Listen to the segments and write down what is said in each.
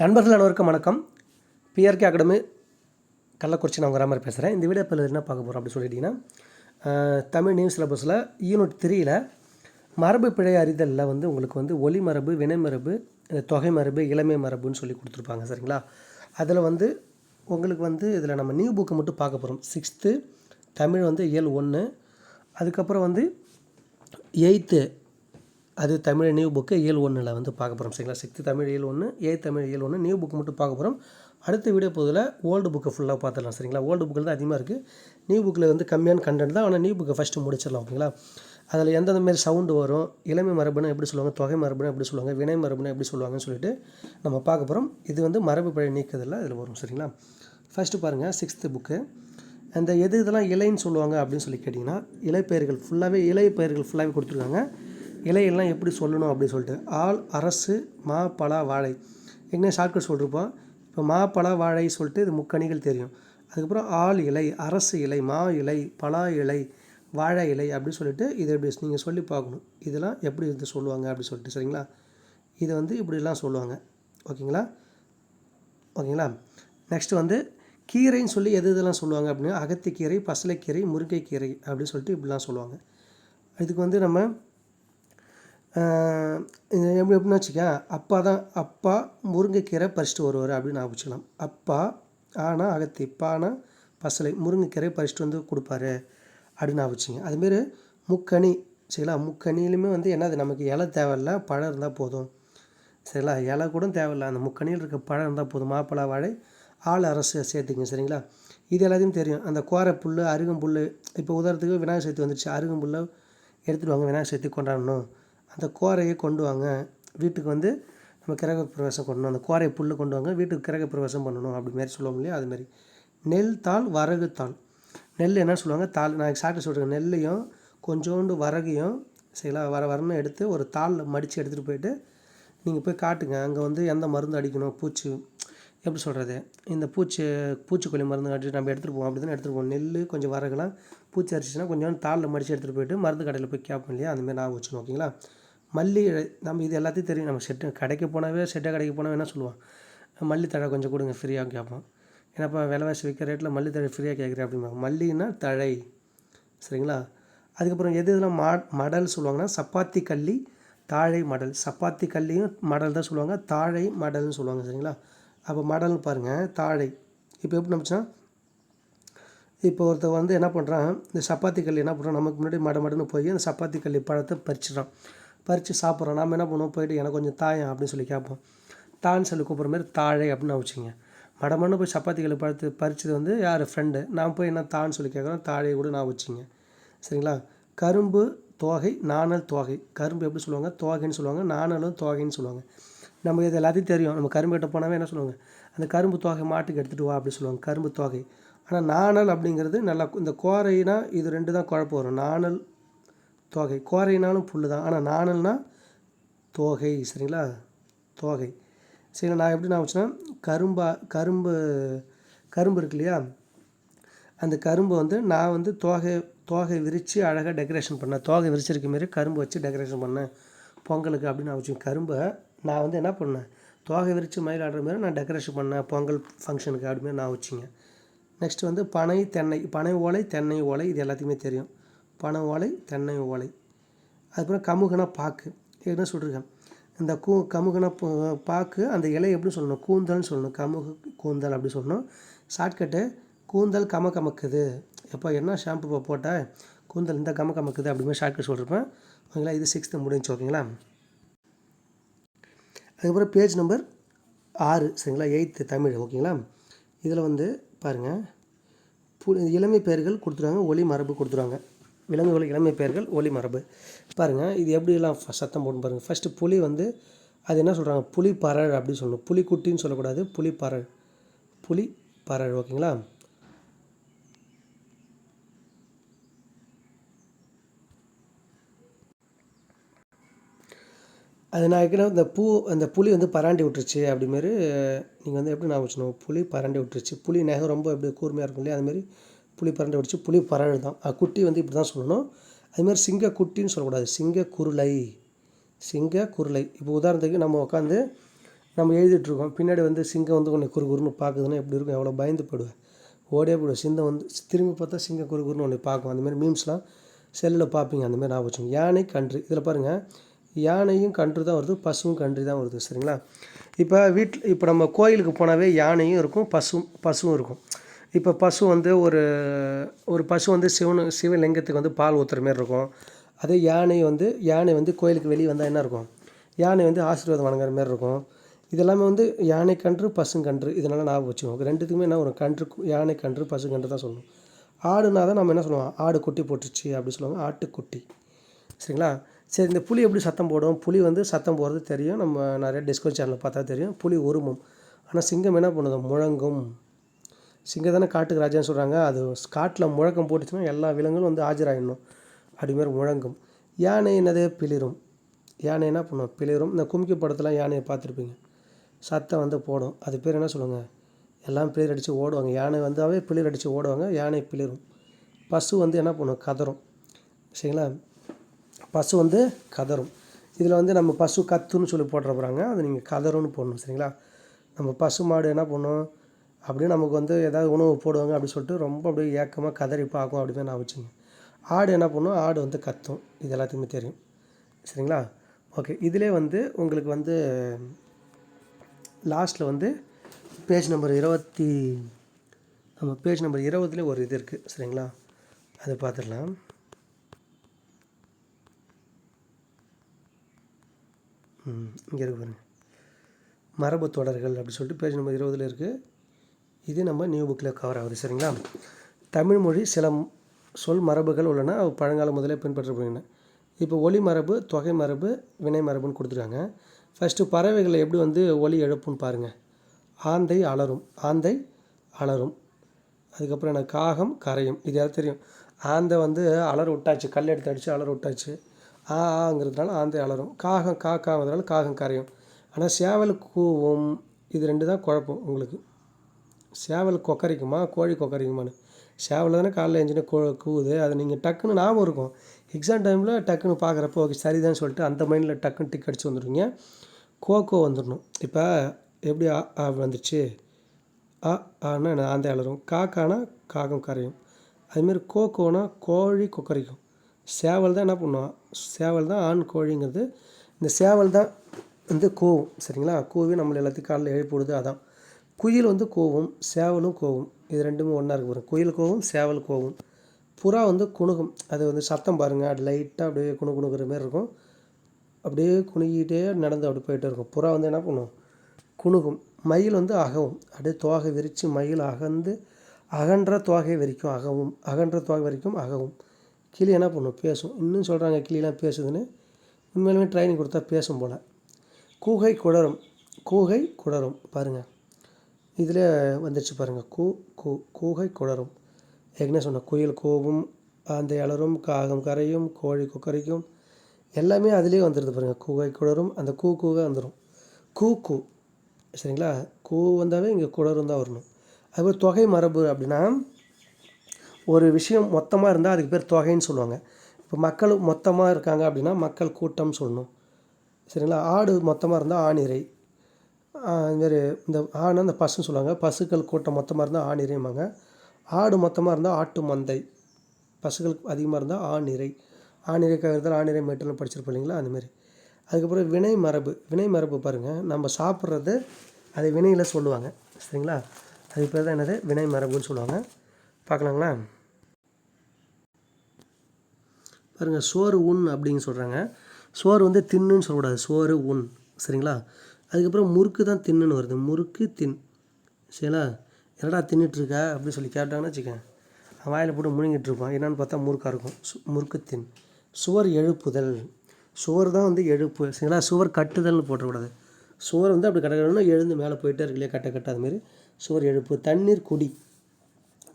நண்பர்கள் அனைவருக்கும் வணக்கம். பிஆர்கே அகாடமி கள்ளக்குறிச்சி நான் உங்கள் பேசுகிறேன் இந்த வீடியோ இப்போ என்ன பார்க்க போகிறோம் அப்படின்னு சொல்லிட்டிங்கன்னா தமிழ் நியூஸ் சிலபஸில் யூனிட் த்ரீயில் மரபு பிழை அறிதலில் வந்து உங்களுக்கு வந்து ஒலி மரபு வினை மரபு தொகை மரபு இளமை மரபுன்னு சொல்லி கொடுத்துருப்பாங்க. சரிங்களா? அதில் வந்து உங்களுக்கு வந்து இதில் நம்ம நியூ புக்கை மட்டும் பார்க்க போகிறோம் சிக்ஸ்த்து தமிழ் வந்து இயல் ஒன்று அதுக்கப்புறம் வந்து எயித்து அது தமிழ் நியூ புக்கு இயல் ஒன்றில் வந்து பார்க்க போகிறோம் சரிங்களா? சிக்ஸ்த்து தமிழ் இயல் ஒன்று ஏ தமிழ் இயல் ஒன்று நியூ புக் மட்டும் பார்க்க போகிறோம் அடுத்த வீடியோ போதில் ஓல்டு புக்கை ஃபுல்லாக பார்த்துடலாம் சரிங்களா? ஓல்டு புக்கில் தான் அதிகமாக இருக்குது நியூ புக்கில் வந்து கம்மியான கண்டென்ட் தான் ஆனால் நியூ புக்கை ஃபஸ்ட்டு முடிச்சிடலாம் ஓகேங்களா? அதில் எந்தெந்த மாதிரி சவுண்டு வரும் இளமை மரபுனா எப்படி சொல்லுவாங்க தொகை மரபுனா எப்படி சொல்லுவாங்க வினை மரபுன்னு எப்படி சொல்லுவாங்கன்னு சொல்லிட்டு நம்ம பார்க்க போகிறோம் இது வந்து மரபு பழி நீக்கிறதுல இதில் வரும் சரிங்களா? ஃபஸ்ட்டு பாருங்கள் சிக்ஸ்த்து புக்கு அந்த எது இதெல்லாம் இலைன்னு சொல்லுவாங்க அப்படின்னு சொல்லி கேட்டிங்கன்னா இலைப்பெயர்கள் ஃபுல்லாகவே இலை பெயர்கள் ஃபுல்லாகவே கொடுத்துருக்காங்க. இலையெல்லாம் எப்படி சொல்லணும் அப்படின்னு சொல்லிட்டு ஆள் அரசு மா பலா வாழை. எங்கே ஷார்ட்கட் சொல்லிருப்போம். இப்போ மா பலா வாழை சொல்லிட்டு இது முக்கணிகள் தெரியும். அதுக்கப்புறம் ஆள் இலை அரசு இலை மா இலை பலா இலை வாழை இலை அப்படின்னு சொல்லிட்டு இதை எப்படி நீங்கள் சொல்லி பார்க்கணும். இதெல்லாம் எப்படி வந்து சொல்லுவாங்க அப்படின்னு சொல்லிட்டு சரிங்களா? இதை வந்து இப்படிலாம் சொல்லுவாங்க. ஓகேங்களா? ஓகேங்களா? நெக்ஸ்ட் வந்து கீரைன்னு சொல்லி எது இதெல்லாம் சொல்லுவாங்க அப்படின்னா அகத்திக்கீரை பசலைக்கீரை முருங்கைக்கீரை அப்படின்னு சொல்லிட்டு இப்படிலாம் சொல்லுவாங்க. இதுக்கு வந்து நம்ம எப்படி எப்படின்னு வச்சுக்க அப்பா தான் அப்பா முருங்கைக்கீரை பறிச்சுட்டு வருவார் அப்படின்னு நான் வச்சுக்கலாம். அப்பா ஆனால் அகத்தி பானா பசலை முருங்கைக்கீரை பறிச்சுட்டு வந்து கொடுப்பாரு அப்படின்னு நான் வச்சுங்க அதுமாரி முக்கனி சரிங்களா? முக்கனிலையுமே வந்து என்னது? நமக்கு இலை தேவையில்ல பழம் இருந்தால் போதும். சரிங்களா? இலை கூட தேவையில்ல. அந்த முக்கணியில் இருக்க பழம் இருந்தால் போதும். மாப்பழ வாழை ஆள் அரசு சேர்த்துங்க சரிங்களா? இது எல்லாத்தையும் தெரியும். அந்த கோரை புல் அருகம்புல் இப்போ உதாரணத்துக்கு விநாயகர் சதுர்த்தி வந்துருச்சு. அருகம்புல்லை எடுத்துகிட்டு வாங்க விநாயகர் சதுர்த்தி கொண்டாடணும். அந்த கோரையை கொண்டு வாங்க. வீட்டுக்கு வந்து நம்ம கிரக பிரவேசம் கொண்டணும் அந்த கோரையை புல் கொண்டு வாங்க. வீட்டுக்கு கிரக பிரவேசம் பண்ணணும் அப்படி மாதிரி சொல்லுவோம் இல்லையா? அதுமாரி நெல் தாள் வரகு தாள். நெல் என்ன சொல்லுவாங்க? தாள் நான் எக்ஸாக்டாக சொல்கிறேன் நெல்லையும் கொஞ்சோண்டு வரகையும் சரிங்களா? வர வரணும் எடுத்து ஒரு தாளில் மடித்து எடுத்துகிட்டு போயிட்டு நீங்கள் போய் காட்டுங்க. அங்கே வந்து எந்த மருந்து அடிக்கணும்? பூச்சி. எப்படி சொல்கிறது இந்த பூச்சி பூச்சிக்கொல்லி மருந்து கட்டி நம்ம எடுத்துகிட்டு போவோம். அப்படி தான் எடுத்துகிட்டு போவோம். நெல் கொஞ்சம் வரகுலாம் பூச்சி அரிச்சிச்சுன்னா கொஞ்சம் தாளில் மடித்து எடுத்துகிட்டு போயிட்டு மருந்து கடையில் போய் கேட்போம் இல்லையா? அந்தமாரி நான் வச்சுக்கணும். ஓகேங்களா? மல்லி நம்ம இது எல்லாத்தையும் தெரியும். நம்ம செட்டு கடைக்கு போனாவே செட்டை கடைக்கு போனாவே என்ன சொல்லுவோம் மல்லித்தழை கொஞ்சம் கொடுங்க ஃப்ரீயாக கேட்போம். ஏன்னாப்பா விலைவாசி விற்கிற ரேட்டில் மல்லித்தழை ஃப்ரீயாக கேட்குறேன் அப்படிம்பாங்க. மல்லின்னா தழை. சரிங்களா? அதுக்கப்புறம் எது இதெல்லாம் மா மடல் சொல்லுவாங்கன்னா சப்பாத்தி கள்ளி தாழை மடல். சப்பாத்தி கல்லியும் மடல் தான் சொல்லுவாங்க தாழை மடல்னு சொல்லுவாங்க சரிங்களா? அப்போ மடல்னு பாருங்கள் தாழை. இப்போ எப்படி நம்பிச்சுன்னா இப்போ ஒருத்தர் வந்து என்ன பண்ணுறான் இந்த சப்பாத்தி கல்லி என்ன பண்ணுறான் நமக்கு முன்னாடி மட மடன்னு போய் அந்த சப்பாத்தி கல்லி பழத்தை பறிச்சிடறான். பறித்து சாப்பிட்றோம். நம்ம என்ன பண்ணுவோம்? போயிட்டு எனக்கு கொஞ்சம் தாயம் அப்படின்னு சொல்லி கேட்போம். தான் சொல்லி கூப்பிட்ற மாதிரி தாழை அப்படின்னு வச்சுங்க. மடமன்னு போய் சப்பாத்தி கல்லி பறித்தது பறிச்சது வந்து யார்? ஃப்ரெண்டு நான் போய் என்ன தான்னு சொல்லி கேட்குறேன் தாழையை கூட நான் வச்சுங்க. சரிங்களா? கரும்பு தோகை நாணல் தோகை. கரும்பு எப்படி சொல்லுவாங்க? தோகைன்னு சொல்லுவாங்க நாணலும் தோகைன்னு சொல்லுவாங்க. நமக்கு இது எல்லாத்தையும் தெரியும். நம்ம கரும்பு கிட்ட போனாவே என்ன சொல்லுவாங்க? அந்த கரும்பு தோகை மாட்டுக்கு எடுத்துகிட்டு வா அப்படின்னு சொல்லுவாங்க கரும்பு தோகை. ஆனால் நாணல் அப்படிங்கிறது நல்லா இந்த கோரைனா இது ரெண்டு தான் குழப்பம் வரும். நாணல் தோகை. கோரைனாலும் புல் தான் ஆனால் நாணல்னா தோகை சரிங்களா? தோகை. சரிங்களா? நான் எப்படி நான் வச்சுன்னா கரும்பா கரும்பு கரும்பு இருக்கு இல்லையா அந்த கரும்பு வந்து நான் வந்து தோகை தோகை விரித்து அழகாக டெக்கரேஷன் பண்ணேன். தோகை விரிச்சிருக்க மாரி கரும்பு வச்சு டெக்கரேஷன் பண்ணேன். பொங்கலுக்கு அப்படின்னு நான் வச்சு கரும்பை நான் வந்து என்ன பண்ணேன்? தோகை விரித்து மயில் ஆடுற மாதிரி நான் டெக்கரேஷன் பண்ணேன். பொங்கல் ஃபங்க்ஷனுக்கு அப்படிமாரி நான் வச்சுங்க. நெக்ஸ்ட் வந்து பனை தென்னை பனை ஓலை தென்னை ஓலை இது எல்லாத்தையுமே தெரியும். பனை ஓலை தென்னை ஓலை. அதுக்கப்புறம் கமுகனா பாக்கு. என்ன சொல்லிருக்கேன் இந்த கூ கமுகனா பாக்கு அந்த இலை எப்படி சொல்லணும்? கூந்தல்னு சொல்லணும். கமுகு கூந்தல் அப்படி சொல்லணும். ஷார்ட்கட்டு கூந்தல் கம கமக்குது. எப்போ என்ன ஷாம்பு இப்போ போட்டால் கூந்தல் இந்த கம கமக்குது அப்படி ஷார்ட்கட் சொல்லியிருப்பேன் ஓகேங்களா? இது சிக்ஸ்த்து முடிஞ்சு ஓகேங்களா? அதுக்கப்புறம் பேஜ் நம்பர் ஆறு சரிங்களா? எயித்து தமிழ் ஓகேங்களா? இதில் வந்து பாருங்கள் பு இளமை பெயர்கள் கொடுத்துருவாங்க ஒளி மரபு கொடுத்துருவாங்க விலங்குகள் இளமை பெயர்கள் ஒளி மரபு. பாருங்கள் இது எப்படிலாம் சத்தம் போட்டு பாருங்கள் ஃபஸ்ட்டு புலி வந்து அது என்ன சொல்கிறாங்க புலி பறழ் அப்படின்னு சொல்லணும். புலிக்குட்டின்னு சொல்லக்கூடாது புலி பறழ் புலி பறழ் ஓகேங்களா? அது நான் ஏற்கனவே இந்த பூ அந்த புலி வந்து பராண்டி விட்டுருச்சு அப்படிமாரி நீங்கள் வந்து எப்படி நான் வச்சுக்கணும்? புலி பராண்டி விட்டுருச்சு. புலி நகம் ரொம்ப எப்படி கூர்மையாக இருக்கும் இல்லையா? அதுமாரி புளி பரண்டை வடித்து புளி பரழு தான் அஹ் குட்டி வந்து இப்படி தான் சொல்லணும் அதுமாதிரி சிங்க குட்டின்னு சொல்லக்கூடாது. சிங்க குருளை. சிங்க குருளை. இப்போ உதாரணத்துக்கு நம்ம உட்காந்து நம்ம எழுதிட்டுருக்கோம். பின்னாடி வந்து சிங்கம் வந்து உன்னை குறுகுறுன்னு பார்க்குதுன்னா எப்படி இருக்கும்? எவ்வளோ பயந்து போயிடுவேன் ஓடே போயிடுவேன் சிங்கம் வந்து திரும்பி பார்த்தா சிங்க குறுகுறுன்னு ஒன்று பார்க்கும். அந்தமாதிரி மீம்ஸ்லாம் செல்லில் பார்ப்பீங்க. அந்தமாதிரி ஞாபகம் வச்சுங்க யானை கன்று. இதில் பாருங்கள் யானையும் கன்று தான் வருது. பசுவும் கன்று தான் வருது. சரிங்களா? இப்போ வீட்டில் இப்போ நம்ம கோயிலுக்கு போனாவே யானையும் இருக்கும். பசுவும் பசுவும் இருக்கும். இப்போ பசு வந்து ஒரு ஒரு பசு வந்து சிவனு சிவலிங்கத்துக்கு வந்து பால் ஊற்றுற மாரி இருக்கும். அதே யானை வந்து யானை வந்து கோயிலுக்கு வெளியே வந்தால் என்ன இருக்கும்? யானை வந்து ஆசீர்வாதம் வணங்குற மாதிரி இருக்கும். இதெல்லாமே வந்து யானை கன்று பசுங்கன்று இதனால் ஞாபகம் வச்சுக்கோங்க. ரெண்டுத்துக்குமே என்ன ஒரு கன்று யானை கன்று பசுங்கன்று தான் சொல்லணும். ஆடுனா தான் நம்ம என்ன சொல்லுவோம்? ஆடு குட்டி போட்டுருச்சு அப்படி சொல்லுவாங்க. ஆட்டுக்குட்டி சரிங்களா? சரி இந்த புலி எப்படி சத்தம் போடும்? புலி வந்து சத்தம் போடுறது தெரியும். நம்ம நிறைய டிஸ்கோ சேனலில் பார்த்தா தெரியும். புலி உருமும். ஆனால் சிங்கம் என்ன பண்ணுது? முழங்கும். சிங்கதானே காட்டுக்கு ராஜான்னு சொல்கிறாங்க அது காட்டில் முழக்கம் போட்டுச்சுன்னா எல்லா விலங்குகளும் வந்து ஆஜராகிடணும் அப்படிமாரி முழங்கும். யானை என்னது? பிளிரும். யானை என்ன பண்ணும்? பிளிரும். இந்த கும்கி படத்தில் யானையை பார்த்துருப்பீங்க. சத்தம் வந்து போடும். அது பேர் என்ன சொல்லுவாங்க எல்லாம் பிளிர் அடித்து ஓடுவாங்க. யானை வந்தாவே பிளிர் அடித்து ஓடுவாங்க. யானை பிளிரும். பசு வந்து என்ன பண்ணும்? கதறும். சரிங்களா? பசு வந்து கதறும். இதில் வந்து நம்ம பசு கத்துன்னு சொல்லி போட்டுற போகிறாங்க அது நீங்கள் கதறும்னு போடணும். சரிங்களா? நம்ம பசு மாடு என்ன பண்ணும்? அப்படியே நமக்கு வந்து ஏதாவது உணவு போடுவாங்க அப்படின்னு சொல்லிட்டு ரொம்ப அப்படியே ஏக்கமாக கதறி பார்க்கும் அப்படின்னு நான் வச்சுங்க. ஆடு என்ன பண்ணும்? ஆடு வந்து கத்தும். இது எல்லாத்துக்குமே தெரியும். சரிங்களா? ஓகே. இதிலே வந்து உங்களுக்கு வந்து லாஸ்ட்டில் வந்து பேஜ் நம்பர் இருபத்தி நம்ம பேஜ் நம்பர் இருபதுல ஒரு இது இருக்குது சரிங்களா? அதை பார்த்துடலாம் இங்கே இருக்கு பாருங்க. மரபு தொடர்கள் அப்படின்னு சொல்லிட்டு பேஜ் நம்பர் இருபதில் இருக்குது இது நம்ம நியூ புக்கில் கவர் ஆகுது சரிங்களா? தமிழ் மொழி சில சொல் மரபுகள் உள்ளன பழங்காலம் முதலே பின்பற்றப்படுகின்றன இப்போ ஒலி மரபு தொகை மரபு வினை மரபுன்னு கொடுத்துருக்காங்க. ஃபஸ்ட்டு பறவைகளை எப்படி வந்து ஒலி எழுப்புன்னு பாருங்கள் ஆந்தை அலரும் ஆந்தை அலரும். அதுக்கப்புறம் என்ன காகம் கரையும். இது யாரும் தெரியும்? ஆந்தை வந்து அலற விட்டாச்சு கல் எடுத்து அடித்து அலற விட்டாச்சு. ஆ ஆங்கிறதுனால ஆந்தை அலரும். காகம் காக்காங்கிறதுனால காகம் கரையும். ஆனால் சேவல் கூவும் இது ரெண்டு தான் குழப்பம் உங்களுக்கு. சேவல் கொக்கரிக்குமா கோழி கொக்கரிக்குமான்னு. சேவல் தானே காலைல எழுஞ்சினே கோ கூவுது. அது நீங்கள் டக்குன்னு ஞாபகம் இருக்கும். எக்ஸாம் டைமில் டக்குன்னு பார்க்குறப்போ ஓகே சரிதான் சொல்லிட்டு அந்த மைண்டில் டக்குன்னு டிக் அடிச்சு வந்துடுவீங்க கோகோ வந்துடணும் இப்போ எப்படி ஆ ஆ வந்துச்சு? ஆ ஆனா என்ன ஆந்தை காக்கானா காகம் கரையும். அதுமாரி கோகோனா கோழி கொக்கரிக்கும். சேவல் தான் என்ன பண்ணுவான் சேவல் தான் ஆண் கோழிங்கிறது. இந்த சேவல் தான் வந்து கோவும். சரிங்களா? கூவி நம்மளை எல்லாத்தையும் காலைல எழுப்பி விடுது. அதான். குயில் வந்து கோவம் சேவலும் கோவம். இது ரெண்டுமே ஒன்றா இருக்கு பாருங்கள் குயில் கோவம் சேவல் கோவம். புறா வந்து குணுகும். அது வந்து சத்தம் பாருங்கள் அது லைட்டாக அப்படியே குணு குணுக்கிற மாதிரி இருக்கும். அப்படியே குணுகிட்டே நடந்து அப்படி போயிட்டே இருக்கும். புறா வந்து என்ன பண்ணும்? குணுகும். மயில் வந்து அகவும். அப்படியே தோகை விரித்து மயில் அகந்து அகன்ற தோகை வரைக்கும். அகவும். அகன்ற தோகை வரைக்கும் அகவும். கிளி என்ன பண்ணும்? பேசும். இன்னும் சொல்கிறாங்க கிளியெலாம் பேசுதுன்னு. உண்மையிலுமே ட்ரைனிங் கொடுத்தா பேசும் போல். கூகை குளரும் கூகை குளரும் பாருங்கள் இதில் வந்துடுச்சு பாருங்கள் கூ கூ கூகை குளரும் ஏற்கனவே சொன்ன குயில் கூவும் அந்த அலரும் காகம் கரையும் கோழி கொக்கரைக்கும் எல்லாமே அதிலே வந்துடுது பாருங்கள் கூகை குளரும் அந்த கூ கூக வந்துடும் கூ கூ சரிங்களா? கூ வந்தாவே இங்கே குளரும் தான் வரணும். அதுபோல் தொகை மரபு அப்படின்னா ஒரு விஷயம் மொத்தமாக இருந்தால் அதுக்கு பேர் தொகைன்னு சொல்லுவாங்க. இப்போ மக்கள் மொத்தமாக இருக்காங்க அப்படின்னா மக்கள் கூட்டம் சொல்லணும். சரிங்களா? ஆடு மொத்தமாக இருந்தால் ஆணிரை இதுமாரி இந்த ஆணை இந்த பசுன்னு சொல்லுவாங்க. பசுக்கள் கூட்டம் மொத்தமாக இருந்தால் ஆணிரைம்பாங்க ஆடு மொத்தமாக இருந்தால் ஆட்டு மந்தை. பசுக்கள் அதிகமாக இருந்தால் ஆணிரை ஆணிரை கவிழ்ந்தால் ஆணிரை மேட்டெல்லாம் படிச்சிருப்போம் இல்லைங்களா? அந்தமாரி அதுக்கப்புறம் வினை மரபு. வினை மரபு பாருங்கள் நம்ம சாப்பிட்றது அதை வினையில் சொல்லுவாங்க. சரிங்களா? அது பேர் தான் என்னது? வினை மரபுன்னு சொல்லுவாங்க. பார்க்கலாங்களா? பாருங்கள் சோறு உண் அப்படின்னு சொல்கிறாங்க சோறு வந்து தின்னுன்னு சொல்லக்கூடாது. சோறு உண். சரிங்களா? அதுக்கப்புறம் முறுக்கு தான் தின்னுன்னு வருது. முறுக்கு தின். சரிங்களா? என்னடா தின்னுட்டுருக்க? அப்படின்னு சொல்லி கேட்டாங்கன்னா வச்சுக்கேன் அவன் வாயில் போட்டு முழுங்கிட்டு இருப்பான் என்னன்னு பார்த்தா முறுக்காக இருக்கும். சு முறுக்கு தின். சுவர் எழுப்புதல். சுவர் தான் வந்து எழுப்பு. சரிங்களா? சுவர் கட்டுதல்னு போட்டக்கூடாது. சுவர் வந்து அப்படி கட்ட எழுந்து மேலே போயிட்டே இருக்கு இல்லையா? கட்ட கட்ட அதுமாரி சுவர் எழுப்பு. தண்ணீர் குடி.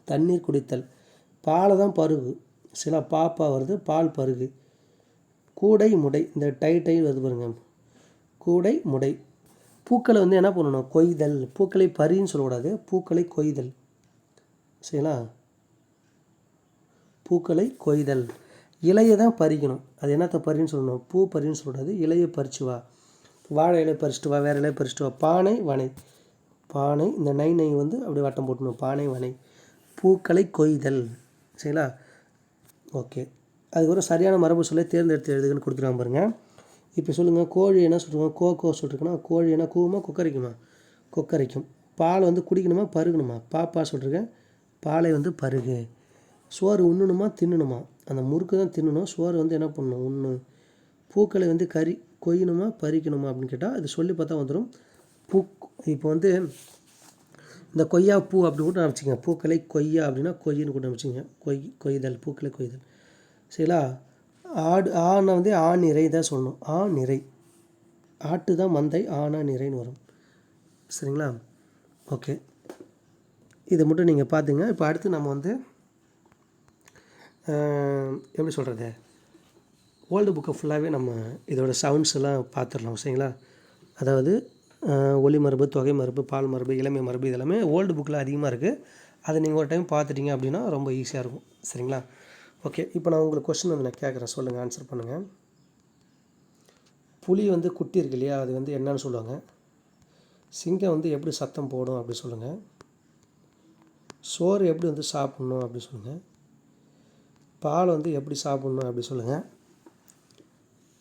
தண்ணீர் குடித்தல். பாலை தான் பருகு. சில பாப்பா வருது. பால் பருகு. கூடை முடை. இந்த டை டை வருது பாருங்க. கூடை முடை. பூக்களை வந்து என்ன பண்ணணும்? கொய்தல். பூக்களை பறின்னு சொல்லக்கூடாது. பூக்களை கொய்தல். சரிங்களா? பூக்களை கொய்தல். இலையை தான் பறிக்கணும். அது என்னத்தை பறின்னு சொல்லணும்? பூ பறின்னு சொல்லக்கூடாது. இலையை பறிச்சு வா. வாழை இலை பறிச்சுட்டு வா. வேறு இலையை பறிச்சுட்டு வா. பானை வனை. பானை இந்த நை நை வந்து அப்படியே வட்டம் போட்டணும் பானை வனை. பூக்களை கொய்தல். சரிங்களா? ஓகே. அதுக்கப்புறம் சரியான மரபு சொல்லை தேர்ந்தெடுத்து எழுதுன்னு கொடுத்துருவாங்க பாருங்கள் இப்போ சொல்லுங்கள் கோழி என்ன சொல்லுவாங்க கோ கோ சொல்லிருக்குன்னா கோழி என்ன கூவுமா? கொக்கரைக்குமா? கொக்கரைக்கும். பால் வந்து குடிக்கணுமா? பருகணுமா? பாப்பா சொல்லிருக்கேன் பாலை வந்து பருகு. சோறு உண்ணணுமா? தின்னணுமா? அந்த முறுக்கு தான் தின்னணும். சோறு வந்து என்ன பண்ணணும்? உண்ணு. பூக்களை வந்து கறி கொய்யணுமா? பறிக்கணுமா? அப்படின்னு கேட்டால் இது சொல்லி பார்த்தா வந்துடும் பூ இப்போ வந்து இந்த கொய்யா பூ அப்படி கூட அமைச்சிங்க பூக்களை கொய்யா அப்படின்னா கொய்யின்னு கூட அமைச்சிங்க கொய் கொய்தல் பூக்களை கொய்தல். சரிங்களா? ஆடு ஆனை வந்து ஆ நிறை தான் சொல்லணும். ஆ நிறை. ஆட்டு தான் மந்தை ஆனா நிறைன்னு வரும். சரிங்களா? ஓகே. இதை மட்டும் நீங்கள் பார்த்துங்க இப்போ அடுத்து நம்ம வந்து எப்படி சொல்கிறது ஓல்டு புக்கை ஃபுல்லாகவே நம்ம இதோட சவுண்ட்ஸ் எல்லாம் பார்த்துடலாம் சரிங்களா? அதாவது ஒளி ஒலி மரபு தொகை மரபு பால் மரபு இளமை மரபு இதெல்லாமே ஓல்டு புக்கில் அதிகமாக இருக்குது அதை நீங்கள் ஒரு டைம் பார்த்துட்டீங்க அப்படின்னா ரொம்ப ஈஸியாக இருக்கும். சரிங்களா? ஓகே இப்போ நான் உங்களுக்கு கொஸ்டின் வந்து நான் கேட்குறேன் சொல்லுங்கள் ஆன்சர் பண்ணுங்கள் புலி வந்து குட்டி இருக்கு இல்லையா? அது வந்து என்னன்னு சொல்லுவாங்க. சிங்கம் வந்து எப்படி சத்தம் போடும் அப்படி சொல்லுங்கள் சோறு எப்படி வந்து சாப்பிட்ணும் அப்படி சொல்லுங்கள் பால் வந்து எப்படி சாப்பிட்ணும் அப்படி சொல்லுங்கள்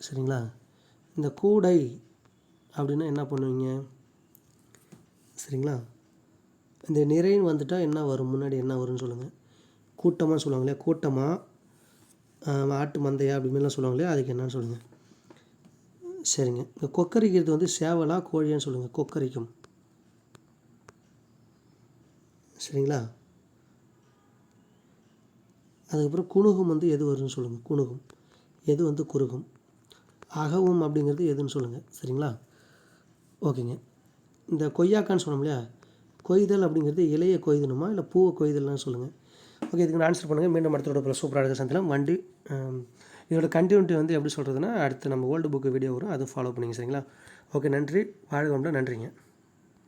சரிங்களா? இந்த கூடை அப்படின்னா என்ன பண்ணுவீங்க? சரிங்களா? இந்த நிறைன்னு வந்துட்டால் என்ன வரும்? முன்னாடி என்ன வரும்னு சொல்லுங்கள் கூட்டமாக சொல்லுவாங்க இல்லையா? கூட்டமாக ஆட்டு மந்தையா அப்படி மாதிரிலாம் சொல்லுவாங்க இல்லையா? அதுக்கு என்னன்னு சொல்லுங்கள் சரிங்க. இந்த கொக்கரிக்கிறது வந்து சேவலா கோழியான்னு சொல்லுங்கள் கொக்கரிக்கும். சரிங்களா? அதுக்கப்புறம் குணுகும் வந்து எது வரும்னு சொல்லுங்கள் குணுகும் எது வந்து குறுகும்? அகவும் அப்படிங்கிறது எதுன்னு சொல்லுங்கள் சரிங்களா? ஓகேங்க. இந்த கொய்யாக்கான்னு சொன்னோம் இல்லையா? கொய்தல் அப்படிங்கிறது இலையை கொய்தணுமா? இல்லை பூவை கொய்தல்னு சொல்லுங்கள் ஓகே இதுக்கு ஆன்சர் பண்ணுங்கள் மீண்டும் அடுத்தோட சூப்பராக இருக்க சந்திலாம் வண்டி இதோட கண்டினியூட்டி வந்து எப்படி சொல்கிறதுனா அடுத்து நம்ம ஓல்டு புக்கு வீடியோ வரும். அதுவும் ஃபாலோ பண்ணிங்க சரிங்களா? ஓகே நன்றி. வாழ்க நன்றிங்க.